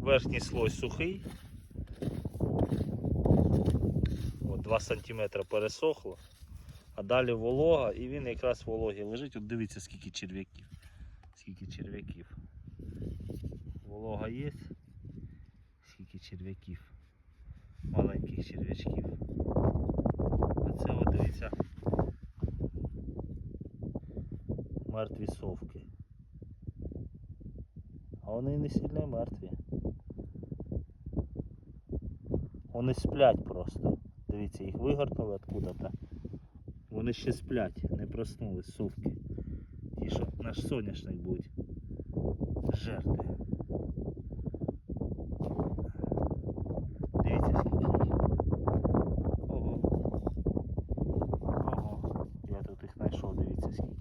верхній слой сухий. От 2 см пересохло, а далі волога, і він якраз вологі лежить. От дивіться, скільки черв'яків. Скільки черв'яків. Волога є. Скільки черв'яків. Маленьких черв'ячків. А це от дивіться. Мертві совки. А вони не сильно мертві. Вони сплять просто. Дивіться, їх вигорнули откуда-то. Вони ще сплять, не проснулись, совки. Ті, що наш соняшник будь жерти. Дивіться, скільки. Ого. Ого. Я тут їх знайшов, дивіться скільки.